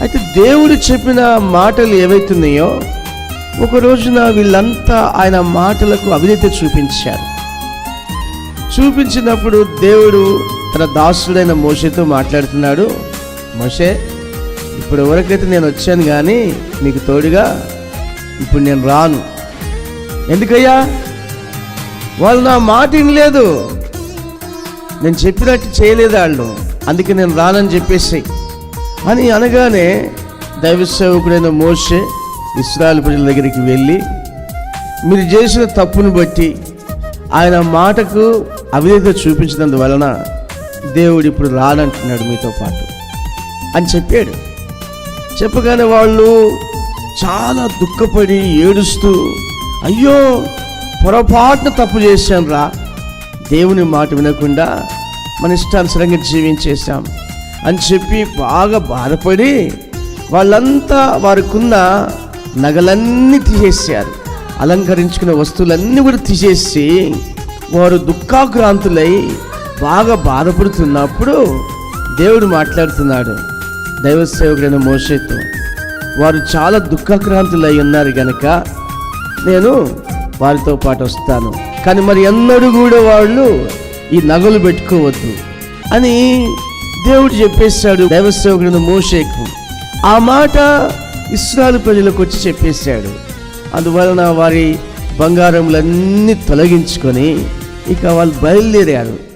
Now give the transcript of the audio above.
అయితే దేవుడు చెప్పిన మాటలు ఏవైతున్నాయో ఒక రోజున వీళ్ళంతా ఆయన మాటలకు అవినీత చూపించారు. చూపించినప్పుడు దేవుడు తన దాసుడైన మోషేతో మాట్లాడుతున్నాడు మోషే ఇప్పుడు ఎవరికైతే నేను వచ్చాను కానీ నీకు తోడుగా ఇప్పుడు నేను రాను. ఎందుకయ్యా? వాళ్ళు నా మాట వినలేదు. నేను చెప్పినట్టు చేయలేదు వాళ్ళు. అందుకే నేను రానని చెప్పేసి అని అనగానే దైవ సేవకుడైన మోసే ఇస్రాయల్ ప్రజల దగ్గరికి వెళ్ళి మీరు చేసిన తప్పును బట్టి ఆయన మాటకు అవిధేత చూపించినందువలన దేవుడు ఇప్పుడు రానంటున్నాడు మీతో పాటు అని చెప్పాడు. చెప్పగానే వాళ్ళు చాలా దుఃఖపడి ఏడుస్తూ అయ్యో పొరపాటున తప్పు చేశాం రా దేవుని మాట వినకుండా మన ఇష్టానుసరంగా జీవించేశాం. అని చెప్పి బాగా బాధపడి వాళ్ళంతా వారికున్న నగలన్నీ తీసేసారు అలంకరించుకున్న వస్తువులన్నీ కూడా తీసేసి వారు దుఃఖాక్రాంతులై బాగా బాధపడుతున్నప్పుడు దేవుడు మాట్లాడుతున్నాడు. దైవ సేవకుడైన మోషేతో వారు చాలా దుఃఖాక్రాంతులై ఉన్నారు గనక నేను వారితో పాటు వస్తాను. కానీ మరి ఎన్నడూ కూడా వాళ్ళు ఈ నగలు పెట్టుకోవద్దు అని దేవుడు చెప్పేశాడు దైవసేవకుడు మోషేకు. ఆ మాట ఇస్రాయల్ ప్రజలకు వచ్చి చెప్పేశాడు. అందువలన వారి బంగారములన్నీ తొలగించుకొని ఇక వాళ్ళు బయలుదేరారు.